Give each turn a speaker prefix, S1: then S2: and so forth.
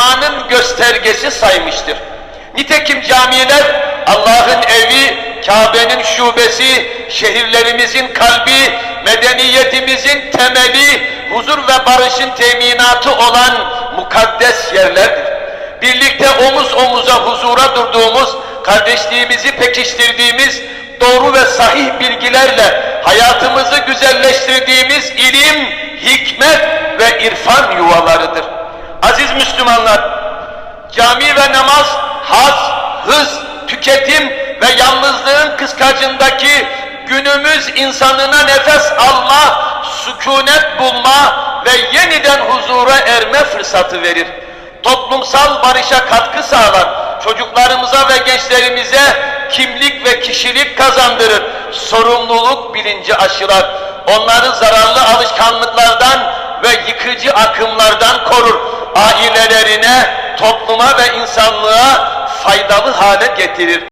S1: imanın göstergesi saymıştır. Nitekim camiler Allah'ın evi, Kabe'nin şubesi, şehirlerimizin kalbi, medeniyetimizin temeli, huzur ve barışın teminatı olan mukaddes yerlerdir. Birlikte omuz omuza huzura durduğumuz, kardeşliğimizi pekiştirdiğimiz, doğru ve sahih bilgilerle hayatımızı güzelleştirdiğimiz ilim, hikmet ve irfan yuvalarıdır. Müslümanlar, cami ve namaz haz, hız, tüketim ve yalnızlığın kıskacındaki günümüz insanına nefes alma, sükunet bulma ve yeniden huzura erme fırsatı verir. Toplumsal barışa katkı sağlar, çocuklarımıza ve gençlerimize kimlik ve kişilik kazandırır, sorumluluk bilinci aşılar, onları zararlı alışkanlıklardan ve yıkıcı akımlardan korur, ailelerine, topluma ve insanlığa faydalı hale getirir.